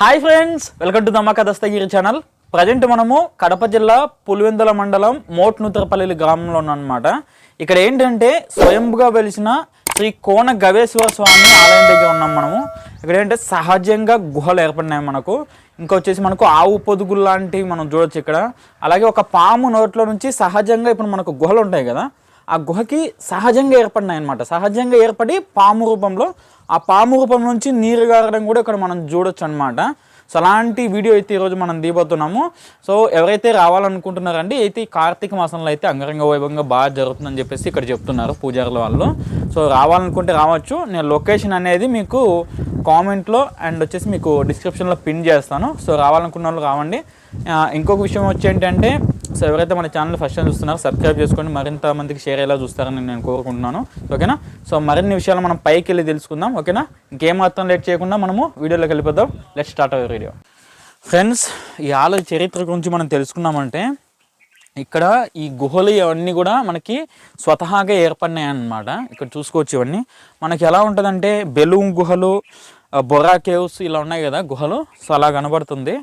Hi friends welcome to Dammaka Dastagiri channel. Present మనము కడప జిల్లా పులివెందుల మండలం మోట్ నూతరపల్లి గ్రామంలో ఉన్నమాట ఇక్కడ ఏంటంటే స్వయంగా వెలిసిన శ్రీ కోన గవేశ్వర స్వామి ఆలయం దగ్గర ఉన్నాం మనము. ఇక్కడ ఏంటంటే సహజంగా గుహలు ఏర్పడినాయి మనకు. ఇంకా వచ్చేసి మనకు ఆవు పొదుగులు లాంటివి మనం చూడొచ్చు ఇక్కడ. అలాగే ఒక పాము నోట్లో నుంచి సహజంగా ఇప్పుడు మనకు గుహలు ఉంటాయి కదా. ఆ గుహకి సహజంగా ఏర్పడినాయి అనమాట సహజంగా ఏర్పడి పాము రూపంలో ఆ పాము రూపం నుంచి నీరు గారడం కూడా ఇక్కడ మనం చూడొచ్చు అనమాట సో అలాంటి వీడియో అయితే ఈరోజు మనం దిగబోతున్నాము సో ఎవరైతే రావాలనుకుంటున్నారండి అయితే కార్తీక మాసంలో అయితే అంగరంగ వైభవంగా బాగా జరుగుతుందని చెప్పేసి ఇక్కడ చెప్తున్నారు పూజారుల వాళ్ళు. సో రావాలనుకుంటే రావచ్చు. నేను లొకేషన్ అనేది మీకు కామెంట్లో అండ్ వచ్చేసి మీకు డిస్క్రిప్షన్లో పిన్ చేస్తాను. సో రావాలనుకున్న వాళ్ళు రావండి. ఇంకొక విషయం వచ్చి ఏంటంటే సో ఎవరైతే మన ఛానల్ ఫస్ట్ టైం చూస్తున్నారో సబ్స్క్రైబ్ చేసుకొని మరింత మందికి షేర్ అయ్యేలా చూస్తారని నేను కోరుకుంటున్నాను. ఓకేనా? సో మరిన్ని విషయాలు మనం పైకి వెళ్ళి తెలుసుకుందాం. ఓకేనా? ఇంకేం మాత్రం లేట్ చేయకుండా మనము వీడియోలోకి వెళ్ళిపోదాం. Let start our video friends ఈ ఆలయ చరిత్ర గురించి మనం తెలుసుకున్నామంటే ఇక్కడ ఈ గుహలు ఇవన్నీ కూడా మనకి స్వతహాగా ఏర్పడినాయి అన్నమాట ఇక్కడ చూసుకోవచ్చు ఇవన్నీ. మనకి ఎలా ఉంటుందంటే బెలూన్ గుహలు బొరా కేవ్స్ ఇలా ఉన్నాయి కదా గుహలు. సో అలా కనబడుతుంది.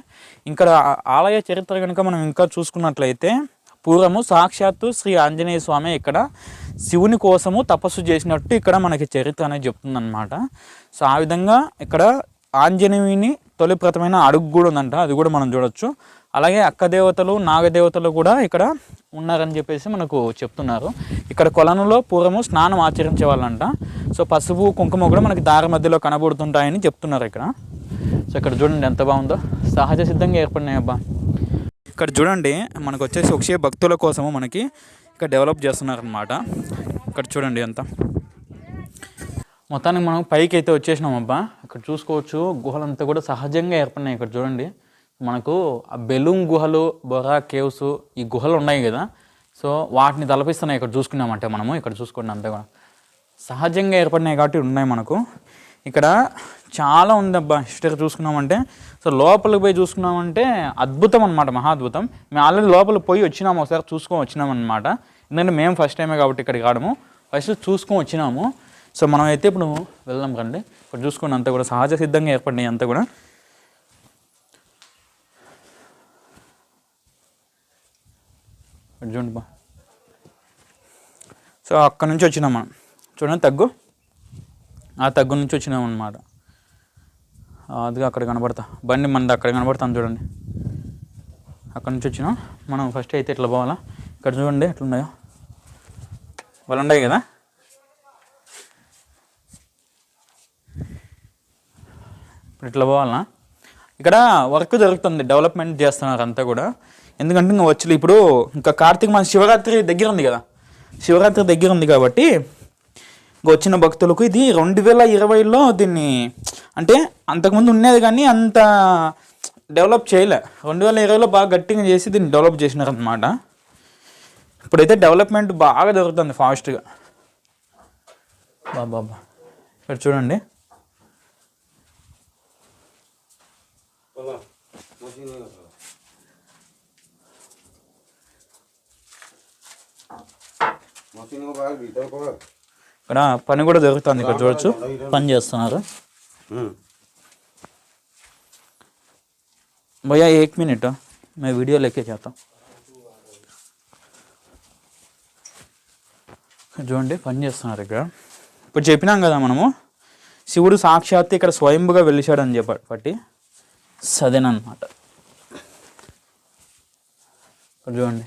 ఇక్కడ ఆలయ చరిత్ర కనుక మనం ఇంకా చూసుకున్నట్లయితే పూర్వము సాక్షాత్తు శ్రీ ఆంజనేయ స్వామి ఇక్కడ శివుని కోసము తపస్సు చేసినట్టు ఇక్కడ మనకి చరిత్ర అనేది చెప్తుందన్నమాట. సో ఆ విధంగా ఇక్కడ ఆంజనేయుని తొలి ప్రథమైన అడుగు కూడా ఉందంట. అది కూడా మనం చూడొచ్చు. అలాగే అక్క దేవతలు నాగదేవతలు కూడా ఇక్కడ ఉన్నారని చెప్పేసి మనకు చెప్తున్నారు. ఇక్కడ కొలనులో పూర్వము స్నానం ఆచరించే వాళ్ళంట సో పసుపు కుంకుమ కూడా మనకి దారి మధ్యలో కనబడుతుంటాయని చెప్తున్నారు ఇక్కడ. సో ఇక్కడ చూడండి ఎంత బాగుందో. సహజ సిద్ధంగా ఏర్పడినాయి అబ్బా ఇక్కడ చూడండి మనకు వచ్చేసి ఒకసే భక్తుల కోసము మనకి ఇక్కడ డెవలప్ చేస్తున్నారనమాట ఇక్కడ చూడండి అంతా మొత్తానికి మనం పైకి అయితే వచ్చేసినాం అబ్బా ఇక్కడ చూసుకోవచ్చు గుహలంతా కూడా సహజంగా ఏర్పడినాయి ఇక్కడ చూడండి. మనకు ఆ బెలూన్ గుహలు బొరా కేవ్స్ ఈ గుహలు ఉన్నాయి కదా. సో వాటిని తలపిస్తున్నాయి ఇక్కడ చూసుకున్నామంటే మనము. ఇక్కడ చూసుకోండి అంతా కూడా. సహజంగా ఏర్పడినాయి కాబట్టి ఉన్నాయి మనకు. ఇక్కడ చాలా ఉంది అబ్బా హిస్టరీ చూసుకున్నామంటే. సో లోపలికి పోయి చూసుకున్నామంటే అద్భుతం అనమాట మహా అద్భుతం మేము ఆల్రెడీ లోపలికి పోయి వచ్చినాము ఒకసారి చూసుకొని వచ్చినాం అనమాట ఎందుకంటే మేము ఫస్ట్ టైమే కాబట్టి ఇక్కడికి రావడము. ఫస్ట్ చూసుకొని వచ్చినాము. సో మనం అయితే ఇప్పుడు వెళ్దాం కండి ఇక్కడ చూసుకుని అంతా కూడా సహజ సిద్ధంగా ఏర్పడినాయి అంతా కూడా. చూడండి బా సో అక్కడ నుంచి వచ్చినాం మనం. చూడండి తగ్గు. ఆ తగ్గు నుంచి వచ్చినాం అనమాట అదిగా అక్కడ కనబడతా. బండి మనది అక్కడ కనబడతాను చూడండి. అక్కడ నుంచి వచ్చినాం. మనం ఫస్ట్ అయితే ఇట్లా పోవాలా? ఇక్కడ చూడండి ఎట్లున్నాయో. వాళ్ళు ఉన్నాయి కదా? ఇప్పుడు ఇట్లా పోవాలనా ఇక్కడ వర్క్ జరుగుతుంది డెవలప్మెంట్ చేస్తున్నారు అంతా కూడా. ఎందుకంటే ఇంకా వచ్చి ఇప్పుడు ఇంకా కార్తీక మన శివరాత్రి దగ్గర ఉంది కదా. శివరాత్రి దగ్గర ఉంది కాబట్టి వచ్చిన భక్తులకు ఇది రెండు వేల ఇరవైలో దీన్ని అంటే అంతకుముందు ఉండేది కానీ అంత డెవలప్ చేయలే. రెండు వేల ఇరవైలో బాగా గట్టిగా చేసి దీన్ని డెవలప్ చేసినారు అనమాట ఇప్పుడైతే డెవలప్మెంట్ బాగా జరుగుతుంది ఫాస్ట్గా. బాబా ఇక్కడ చూడండి. ఇక్కడ పని కూడా దొరుకుతుంది ఇక్కడ చూడొచ్చు. పని చేస్తున్నారు. భయ్యా ఏక్ మినిట్? మేము వీడియో లెక్కే చేస్తాం చూడండి పని చేస్తున్నారు ఇక్కడ. ఇప్పుడు చెప్పినాం కదా మనము శివుడు సాక్షాత్ ఇక్కడ స్వయంభుగా వెలిశాడు అని చెప్పబట్టి సదేనమాట చూడండి.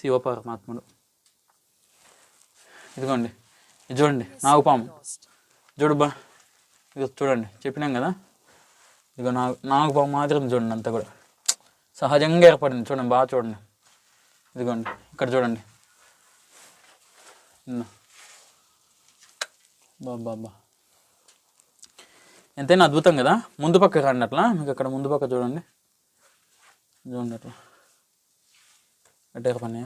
శివ పరమాత్ముడు. ఇదిగోండి ఇది చూడండి నాగుపాము చూడుబా ఇది చూడండి చెప్పినాం కదా? ఇదిగో నాగు నాగుపాము మాత్రం చూడండి అంతా కూడా. సహజంగా ఏర్పడింది చూడండి బాగా చూడండి. ఇదిగోండి ఇక్కడ చూడండి. బాబా ఎంతైనా అద్భుతం కదా? ముందు పక్క రండి అట్లా మీకు అక్కడ ముందు పక్క చూడండి. చూడండి అట్లా. ఎట్టే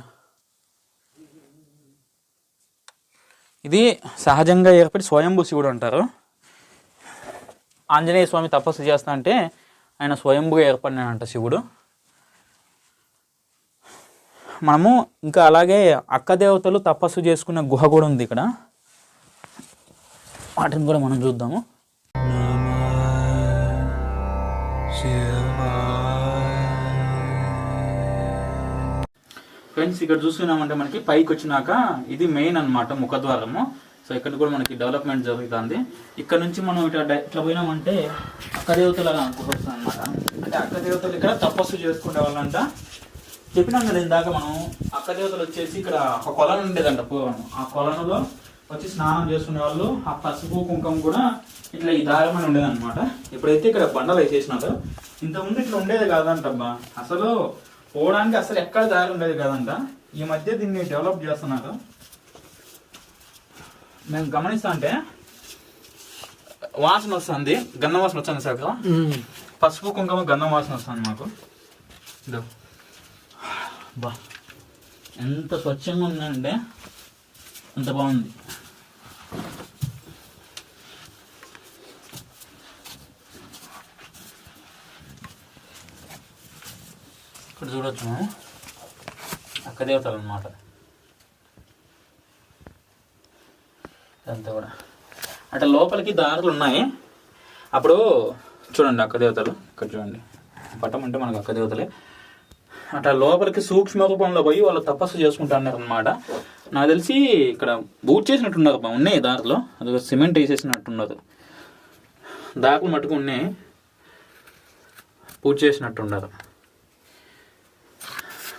ఇది సహజంగా ఏర్పడి స్వయంభూ శివుడు అంటారు. ఆంజనేయ స్వామి తపస్సు చేస్తా అంటే ఆయన స్వయంభుగా ఏర్పడినాడంట శివుడు. మనము ఇంకా అలాగే అక్క దేవతలు తపస్సు చేసుకునే గుహ కూడా ఉంది ఇక్కడ. వాటిని కూడా మనం చూద్దాము. ఫ్రెండ్స్ ఇక్కడ చూసుకున్నామంటే మనకి పైకి వచ్చినాక ఇది మెయిన్ అన్నమాట ముఖద్వారము. సో ఇక్కడ కూడా మనకి డెవలప్మెంట్ జరుగుతుంది. ఇక్కడ నుంచి మనం ఇట్లా డై- ఇట్లా పోయినామంటే అక్క దేవతల అనమాట అంటే అక్క దేవతలు ఇక్కడ తపస్సు చేసుకునే వాళ్ళంట. చెప్పినాం కదా ఇందాక మనం అక్క దేవతలు వచ్చేసి ఇక్కడ ఒక కొలను ఉండేదంట పూర్వం. ఆ కొలనులో వచ్చి స్నానం చేసుకునే వాళ్ళు ఆ పసుపు కుంకుమ కూడా ఇట్లా ఈ దారం అని ఉండేదన్నమాట. ఇప్పుడైతే ఇక్కడ బండలు వేసేసినారు ఇంతకుముందు ఇట్లా ఉండేది కాదంటబ్బా. అసలు పోవడానికి అసలు ఎక్కడ దారి ఉండేది కాదంట. ఈ మధ్య దీన్ని డెవలప్ చేస్తున్నారు మేము గమనిస్తా అంటే వాసన వస్తుంది గంధం వాసన వస్తుంది సార్ కదా? పసుపు కుంకుమ గంధం వాసన వస్తుంది మాకు. ఇదో. బా. ఎంత స్వచ్ఛంగా ఉందంటే అంత బాగుంది. చూడొచ్చు మనం అక్క దేవతలు అనమాట ఇదంతా కూడా. అంటే లోపలికి దారులు ఉన్నాయి అప్పుడు చూడండి అక్క దేవతలు. ఇక్కడ చూడండి. పట్టం అంటే మనకు అక్క దేవతలే. అట్లా లోపలికి సూక్ష్మ రూపంలో పోయి వాళ్ళు తపస్సు చేసుకుంటున్నారు అనమాట నాకు తెలిసి ఇక్కడ బూట్ చేసినట్టున్నారు బా ఉన్నాయి దారిలో. అది సిమెంట్ వేసేసినట్టున్నారు. దారులు మట్టుకు ఉన్నాయి. పూజ చేసినట్టున్నారు.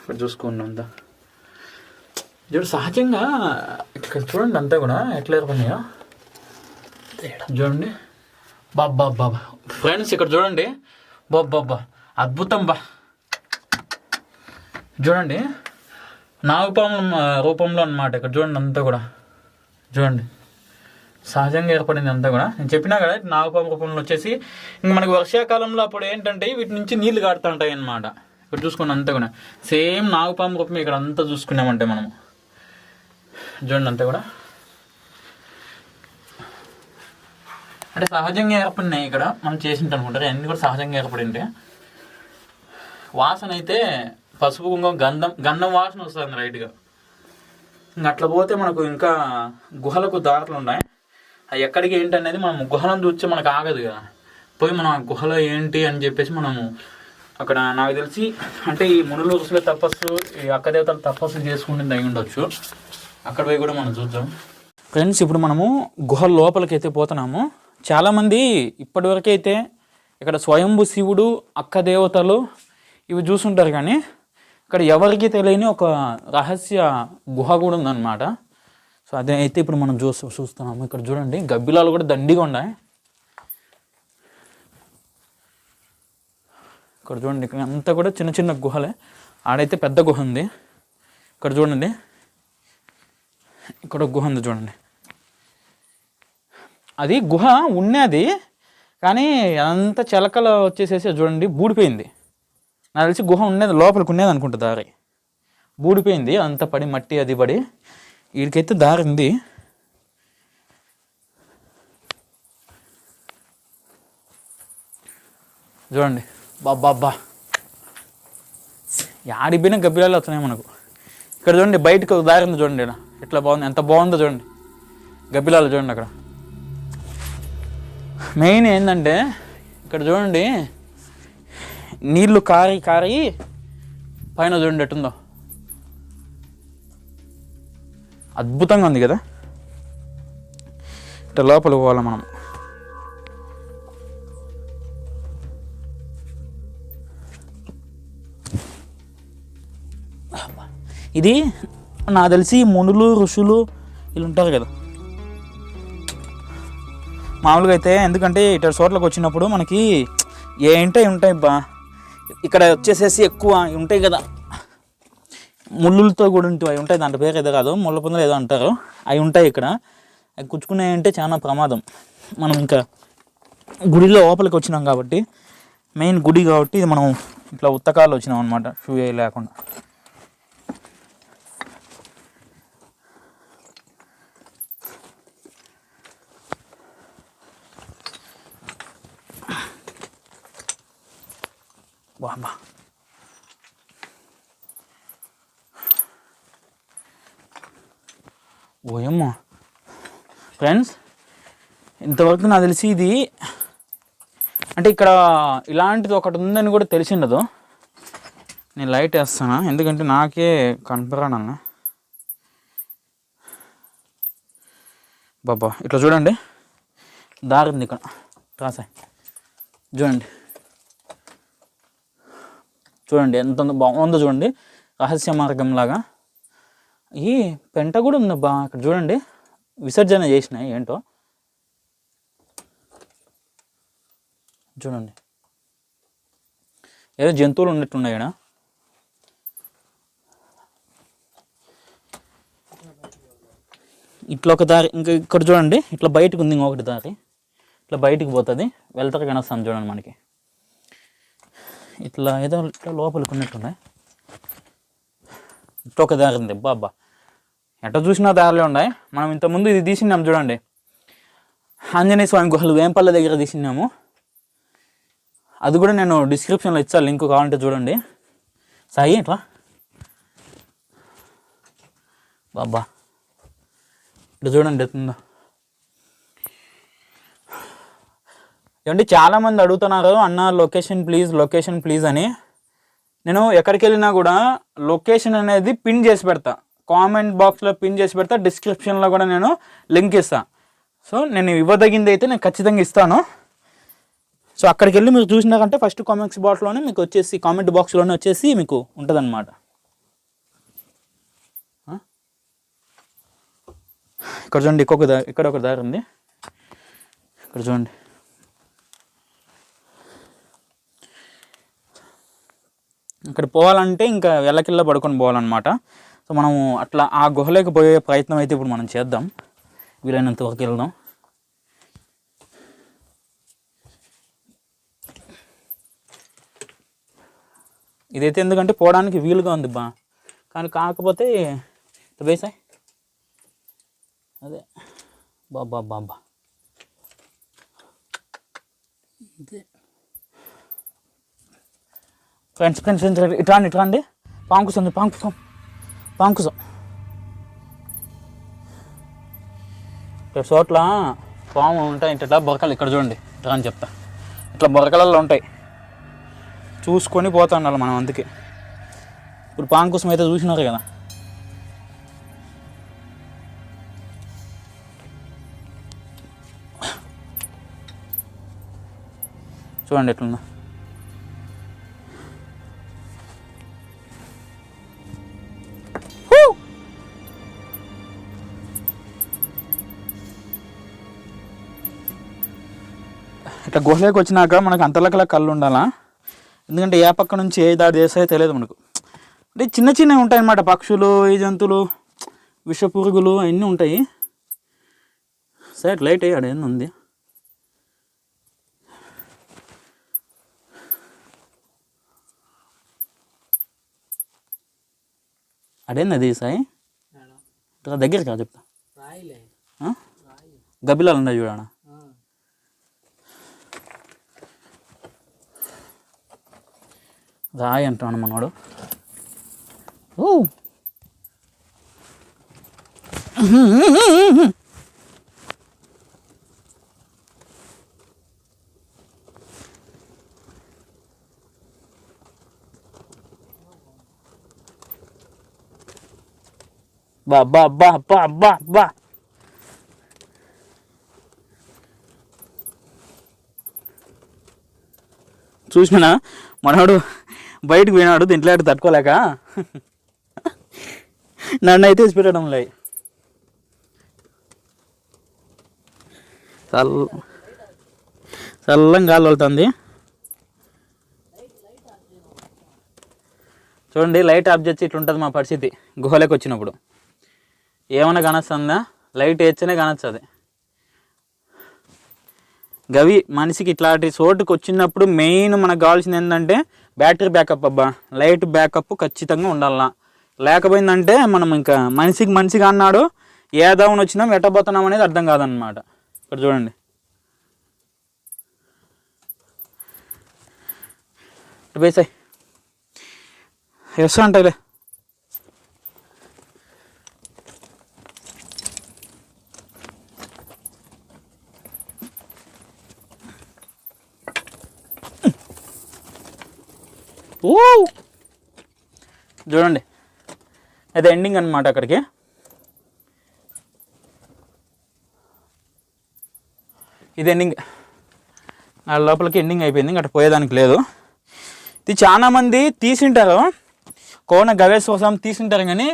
ఇక్కడ చూసుకున్నా అంతా చూడు సహజంగా ఇక్కడ చూడండి అంతా కూడా ఎట్లా ఏర్పడినాయో. చూడండి. బాబా బాబా ఫ్రెండ్స్ ఇక్కడ చూడండి. బాబా అద్భుతం బా. చూడండి. నాగపాము రూపంలో అన్నమాట ఇక్కడ. చూడండి అంతా కూడా. చూడండి. సహజంగా ఏర్పడింది అంతా కూడా. నేను చెప్పినా కదా నాగపాము రూపంలో వచ్చేసి ఇంక మనకి వర్షాకాలంలో అప్పుడు ఏంటంటే వీటి నుంచి నీళ్ళు కాడుతుంటాయి అన్నమాట ఇక్కడ చూసుకోండి అంతా కూడా. సేమ్ నాగపాము రూపం ఇక్కడ అంతా చూసుకున్నామంటే మనము. చూడండి అంతా కూడా. అంటే సహజంగా ఏర్పడినాయి ఇక్కడ. మనం చేసింటాం అనుకుంటారు? అన్నీ కూడా సహజంగా ఏర్పడింటే. వాసన అయితే పసుపు కుంకుమ గంధం గంధం వాసన వస్తుంది రైట్గా ఇంకా అట్లా పోతే మనకు ఇంకా గుహలకు దారులు ఉన్నాయి. అవి ఎక్కడికి ఏంటి అనేది మనం గుహలను చూస్తే మనకు ఆగదు కదా. పోయి మనం ఆ గుహలో ఏంటి అని చెప్పేసి మనము అక్కడ నాకు తెలిసి అంటే ఈ మునులు ఋషుల తపస్సు ఈ అక్క దేవతల తపస్సు చేసుకుంటుంది అయి ఉండొచ్చు. అక్కడ పోయి కూడా మనం చూద్దాం. ఫ్రెండ్స్ ఇప్పుడు మనము గుహ లోపలికి అయితే పోతున్నాము. చాలామంది ఇప్పటివరకు అయితే ఇక్కడ స్వయంభు శివుడు అక్క దేవతలు ఇవి చూసుంటారు కానీ ఇక్కడ ఎవరికి తెలియని ఒక రహస్య గుహ కూడా ఉందన్నమాట. సో అదే అయితే ఇప్పుడు మనం చూ చూస్తున్నాము. ఇక్కడ చూడండి గబ్బిలాలు కూడా దండిగా ఉన్నాయి. ఇక్కడ చూడండి ఇక్కడ అంతా కూడా చిన్న చిన్న గుహలే. ఆడైతే పెద్ద గుహ ఉంది. ఇక్కడ చూడండి. ఇక్కడ గుహ ఉంది చూడండి. అది గుహ ఉన్నది కానీ అంత చిలకలు వచ్చేసేసి చూడండి బూడిపోయింది. నాకు తెలిసి గుహ ఉండేది లోపలికి ఉండేది అనుకుంటా దారి. బూడిపోయింది అంత పడి మట్టి అది పడి. వీడికైతే దారి ఉంది. చూడండి. బాబ్బా యాడిపోయినా గబ్బిలాలు వస్తున్నాయి మనకు. ఇక్కడ చూడండి బయటకు దారి ఉంది చూడండి ఈడ. ఎట్లా బాగుంది ఎంత బాగుందో చూడండి. గబ్బిలాలు చూడండి అక్కడ. మెయిన్ ఏంటంటే ఇక్కడ చూడండి నీళ్ళు కారి కారి పైన చూడండి ఎట్టుందో. అద్భుతంగా ఉంది కదా? ఇట్లా లోపలికి పోవాలి మనం. ఇది నాకు తెలిసి మునులు ఋషులు వీళ్ళు ఉంటారు కదా. మామూలుగా అయితే ఎందుకంటే ఇటు చోట్లకు వచ్చినప్పుడు మనకి ఏంటే ఉంటాయి బా. ఇక్కడ వచ్చేసేసి ఎక్కువ ఉంటాయి కదా. ముళ్ళులతో కూడా ఉంటాయి అవి ఉంటాయి. దాంట్లో పేరు ఏదో కాదు ముళ్ళ పొందలు ఏదో అంటారు. అవి ఉంటాయి ఇక్కడ. అవి కుచ్చుకున్నాయి అంటే చాలా ప్రమాదం. మనం ఇంకా గుడిలో లోపలికి వచ్చినాం కాబట్టి మెయిన్ గుడి కాబట్టి ఇది మనం ఇట్లా ఉత్తకాలు వచ్చినాం అనమాట షూ లేకుండా. బాబా ఫ్రెండ్స్ ఇంతవరకు నాకు తెలిసి ఇది అంటే ఇక్కడ ఇలాంటిది ఒకటి ఉందని కూడా తెలిసిండదు. నేను లైట్ వేస్తాను? ఎందుకంటే నాకే కనపరానన్న బాబా ఇట్లా చూడండి. దారి ఉంది ఇక్కడ. రాసాయి. చూడండి. చూడండి ఎంత బాగుందో చూడండి. రహస్య మార్గం లాగా. ఈ పెంట కూడా ఉందబ్బా అక్కడ చూడండి. విసర్జన చేసినాయి ఏంటో. చూడండి. ఏదో జంతువులు ఉన్నట్టున్నాయి ఇక్కడ. ఇట్లా ఒక దారి ఇంకా ఇక్కడ చూడండి. ఇట్లా బయటకు ఉంది ఇంకొకటి దారి. ఇట్లా బయటికి పోతుంది. వెళ్తారు కనొస్తాను చూడండి మనకి. ఇట్లా ఏదో ఇట్లా లోపలికి ఉన్నట్టున్నాయి. ఇట్లా ఒక దారి ఉంది. బాబా ఎట చూసినా దారిలో ఉన్నాయి. మనం ఇంతకుముందు ఇది తీసినాం చూడండి. ఆంజనేయ స్వామి గుహలు వేంపల్ల దగ్గర తీసినాము. అది కూడా నేను డిస్క్రిప్షన్లో ఇచ్చాను లింక్ కావాలంటే చూడండి. సాయి ఇట్లా. బాబా ఇట్లా చూడండి ఎత్తుందో ఏమంటే చాలామంది అడుగుతున్నారు అన్న లొకేషన్ ప్లీజ్ లొకేషన్ ప్లీజ్ అని. నేను ఎక్కడికి వెళ్ళినా కూడా లొకేషన్ అనేది పిన్ చేసి పెడతా. కామెంట్ బాక్స్లో పిన్ చేసి పెడతా డిస్క్రిప్షన్లో కూడా నేను లింక్ ఇస్తాను సో నేను ఇవ్వదగింది అయితే నేను ఖచ్చితంగా ఇస్తాను. సో అక్కడికి వెళ్ళి మీరు చూసినాకంటే ఫస్ట్ కామెంట్స్ బాక్స్లోనే మీకు వచ్చేసి కామెంట్ బాక్స్లోనే వచ్చేసి మీకు ఉంటుందన్నమాట. ఇక్కడ చూడండి ఇంకొక దారి ఇక్కడ ఒక దారి ఉంది. ఇక్కడ చూడండి. ఇక్కడ పోవాలంటే ఇంకా వెళ్ళకిల్లా పడుకొని పోవాలన్నమాట. సో మనము అట్లా ఆ గుహలోకి పోయే ప్రయత్నం అయితే ఇప్పుడు మనం చేద్దాం. వీలైనంత వరకు వెళ్దాం. ఇదైతే ఎందుకంటే పోవడానికి వీలుగా ఉంది బా. కానీ కాకపోతే వేసాయి అదే. బాబా బాబా ఫ్రెండ్స్ ఫ్రెండ్స్ ఫ్రెండ్స్ ఇట్రాండి అండి పాంకుసం పాంకుసం పాంకుసం ఇక్కడ చోట్ల పాము ఉంటాయి ఇట్లా బొరకలు ఇక్కడ చూడండి. ఇట్లా అని చెప్తా. ఇట్లా బొరకలలో ఉంటాయి. చూసుకొని పోతా ఉండాలి మనం అందుకే. ఇప్పుడు పాంకుసం అయితే చూసినారు కదా. చూడండి ఎట్లుందా. ఇట్లా గుహలోకి వచ్చినాక మనకు అంతలకల కళ్ళు ఉండాలా? ఎందుకంటే ఏ పక్క నుంచి ఏ దాడి చేస్తాయో తెలియదు మనకు. అంటే చిన్న చిన్నవి ఉంటాయి అన్నమాట. పక్షులు ఈ జంతువులు విష పురుగులు అవన్నీ ఉంటాయి సైడ్ లైట్ అయ్యాడు ఏమన్నా ఉంది. అడేంది అది సాయి? ఇట్లా దగ్గరికి రా చెప్తా? గబ్బిలాలు ఉన్నాయి చూడనా రాయి అంటాడు మనోడు. ఓ బా బా బా బా బా బా. చూసినా మనవాడు బయటకు పోయినాడు దీంట్లో అటు తట్టుకోలేక. నన్ను అయితే పెట్టడం లే. చల్ల చల్లం గాలి వెళ్తుంది చూడండి లైట్ ఆఫ్ చేసి ఇట్లా ఉంటుంది మా పరిస్థితి. గుహలోకి వచ్చినప్పుడు. ఏమైనా కానొస్తుందా? లైట్ వేస్తేనే కానొస్తుంది. గవి మనిషికి ఇట్లాంటి చోటుకు వచ్చినప్పుడు మెయిన్ మనకు కావాల్సింది ఏంటంటే బ్యాటరీ బ్యాకప్ అబ్బా. లైట్ బ్యాకప్ ఖచ్చితంగా ఉండాలా లేకపోయిందంటే మనం ఇంకా మనిషికి మనిషిగా అన్నాడు ఏ దౌన్ వచ్చినాం ఎట్టబోతున్నాం అనేది అర్థం కాదనమాట ఇక్కడ చూడండి. ఇటు వేసాయి. ఎస్ అంటలే ఊ చూడండి. అది ఎండింగ్ అనమాట అక్కడికి. ఇది ఎండింగ్ ఆ లోపలికి ఎండింగ్ అయిపోయింది. ఇంకా పోయేదానికి లేదు. ఇది చాలామంది తీసింటారు. కోన గవేశ్వర కోసం తీసింటారు కానీ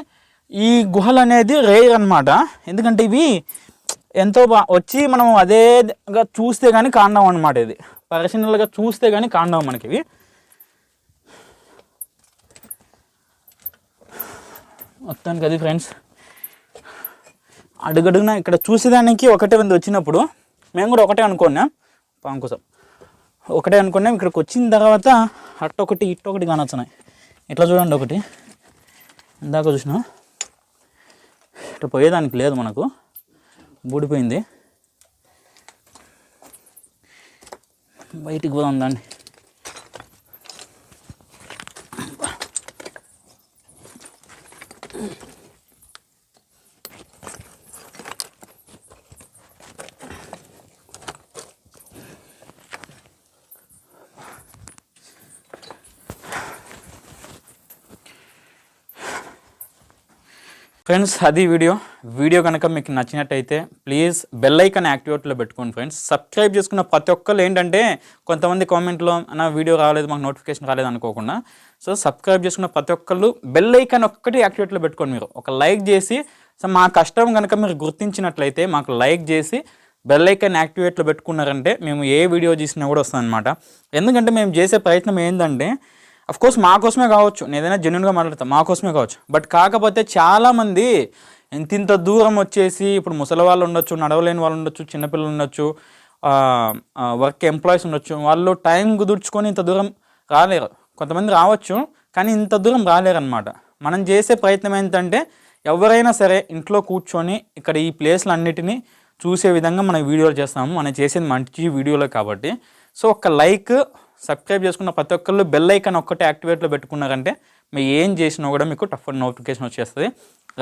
ఈ గుహలు అనేది రేర్ అనమాట ఎందుకంటే ఇవి ఎంతో బా వచ్చి మనం అదేగా చూస్తే కానీ కాండం అనమాట ఇది. పర్సనల్గా చూస్తే కానీ కాండం మనకి ఇవి. మొత్తానికి అది ఫ్రెండ్స్ అడుగడుగున ఇక్కడ చూసేదానికి ఒకటే ఉంది వచ్చినప్పుడు. మేము కూడా ఒకటే అనుకున్నాం. పాము కోసం ఒకటే అనుకున్నాం. ఇక్కడికి వచ్చిన తర్వాత అట్టొకటి ఇట్టొకటి కానొచ్చున్నాయి ఇట్లా చూడండి ఒకటి. ఇందాక చూసినా. ఇట్లా పోయేదానికి లేదు మనకు. బూడిపోయింది. బయటికి పోదాం దాన్ని. ఫ్రెండ్స్ అది వీడియో. వీడియో కనుక మీకు నచ్చినట్టయితే ప్లీజ్ బెల్ ఐకాన్ యాక్టివేట్లో పెట్టుకోండి ఫ్రెండ్స్. సబ్స్క్రైబ్ చేసుకున్న ప్రతి ఒక్కరు ఏంటంటే కొంతమంది కామెంట్లో నా వీడియో రాలేదు మాకు నోటిఫికేషన్ రాలేదు అనుకోకుండా. సో సబ్స్క్రైబ్ చేసుకున్న ప్రతి ఒక్కళ్ళు బెల్ ఐకాన్ ఒక్కటి యాక్టివేట్లో పెట్టుకోండి మీరు. ఒక లైక్ చేసి సో మా కష్టం కనుక మీరు గుర్తించినట్లయితే మాకు లైక్ చేసి బెల్ ఐకాన్ యాక్టివేట్లో పెట్టుకున్నారంటే మేము ఏ వీడియో చేసినా కూడా వస్తుంది అనమాట ఎందుకంటే మేము చేసే ప్రయత్నం ఏంటంటే కోర్స్ మా కోసమే కావచ్చు. నేను ఏదైనా జెన్యున్గా మాట్లాడతాను మా కోసమే కావచ్చు. బట్ కాకపోతే చాలామంది ఇంత ఇంత దూరం వచ్చేసి ఇప్పుడు ముసలి వాళ్ళు ఉండొచ్చు నడవలేని వాళ్ళు ఉండొచ్చు చిన్నపిల్లలు ఉండొచ్చు వర్క్ ఎంప్లాయీస్ ఉండొచ్చు వాళ్ళు టైం కుదుర్చుకొని ఇంత దూరం రాలేరు. కొంతమంది రావచ్చు కానీ ఇంత దూరం రాలేరనమాట మనం చేసే ప్రయత్నం ఏంటంటే ఎవరైనా సరే ఇంట్లో కూర్చొని ఇక్కడ ఈ ప్లేస్లు అన్నిటినీ చూసే విధంగా మనం వీడియోలు చేస్తాము. మనం చేసేది మంచి వీడియోలే కాబట్టి. సో ఒక లైక్ సబ్స్క్రైబ్ చేసుకున్న ప్రతి ఒక్కళ్ళు బెల్ ఐకాన్ ఒక్కటే యాక్టివేట్లో పెట్టుకున్నారంటే మీరు ఏం చేసినా కూడా మీకు టఫ్ నోటిఫికేషన్ వచ్చేస్తుంది.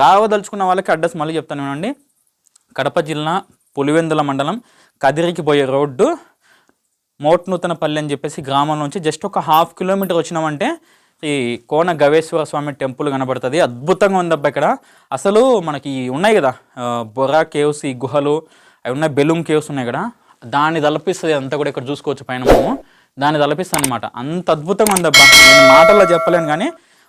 రావదలుచుకున్న వాళ్ళకి అడ్రస్ మళ్ళీ చెప్తాను వినండి. కడప జిల్లా పులివెందుల మండలం కదిరికి పోయే రోడ్డు మోట్నూతనపల్లి అని చెప్పేసి గ్రామం నుంచి జస్ట్ ఒక హాఫ్ కిలోమీటర్ వచ్చినామంటే ఈ కోన గవేశ్వర స్వామి టెంపుల్ కనబడుతుంది. అద్భుతంగా ఉంది అబ్బా ఇక్కడ. అసలు మనకి ఉన్నాయి కదా బొరా కేవ్స్ ఈ గుహలు అవి ఉన్నాయి బెలూమ్ కేవ్స్ ఉన్నాయి ఇక్కడ. దాన్ని తలపిస్తుంది అంతా కూడా ఇక్కడ చూసుకోవచ్చు పైన మనము. దాన్ని తలపిస్తాను అనమాట అంత అద్భుతంగా ఉందబ్బా నేను మాటల్లో చెప్పలేను కానీ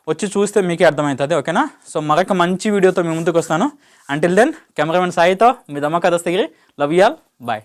వచ్చి చూస్తే మీకే అర్థమవుతుంది ఓకేనా? సో మరొక మంచి వీడియోతో మీ ముందుకు వస్తాను. అంటిల్ దెన్ కెమెరామెన్ సాయితో మీ Dammaka Dastagiri love y'all bye